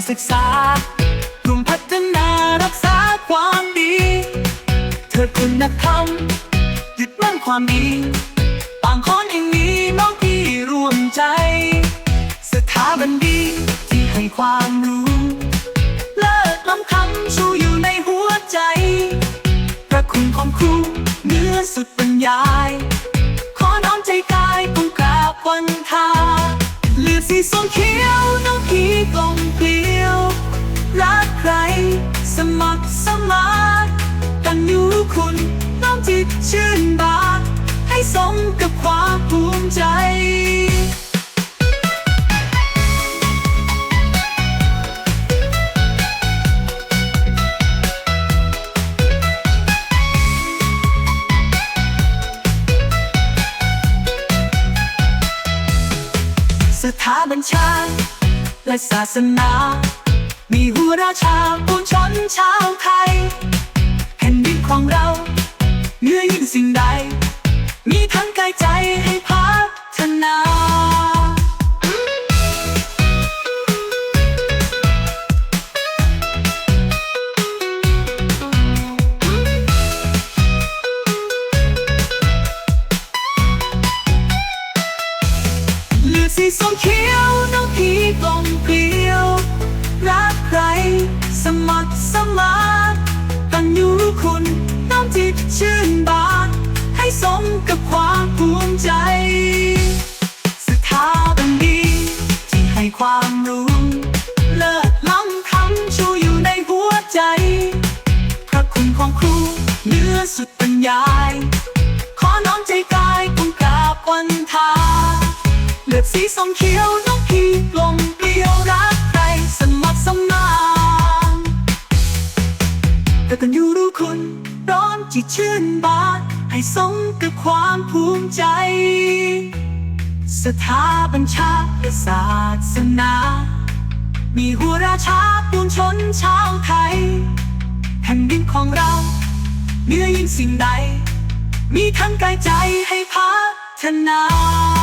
ศึกษากลุ่มพัฒนารักษาความดี เธอคุณธรรมยึดมั่นความดีต่างคนแห่งนี้น้องพี่รวมใจ สถาบันดีที่ให้ความรู้ เลิศล้ำคำชูอยู่ในหัวใจ พระคุณของครูเนื้อสุดบรรยาย ขอน้อมใจกายกงกราบวันทาเลือดสีส้มเขียวน้องพี่กลม คุณน้อมจิตชื่นบานให้สมกับความภูมิใจสถาบัญชาและศาสนา มีหัวราชาปวงชนชาวไท กายใจให้พัฒนาเลือดสีส้มเขียวน้องพี่กลมเกลียว รักใครสมัครสมานตั้งอยู่คุณน้อมจิตชื่นบานให้สมกับความ ความรู้ เลิศล้ำคำชูอยู่ในหัวใจ พระคุณของครูเนื้อสุดบรรยาย ขอน้อมใจกายกงกราบวันทา เลือดสีส้มเขียวน้องพีกลมเกลียวรักใครสมัครสมานแต่กันอยู่รู้คุณ ร้อนจิตชื่นบานให้สมกับความภูมิใจ สถาบัญชาติศาสนา มีหัวราชาปวงชนชาวไทยแผ่นดินของเราเนื้อยิ่งสิ่งใด มีทั้งกายใจให้พัฒนา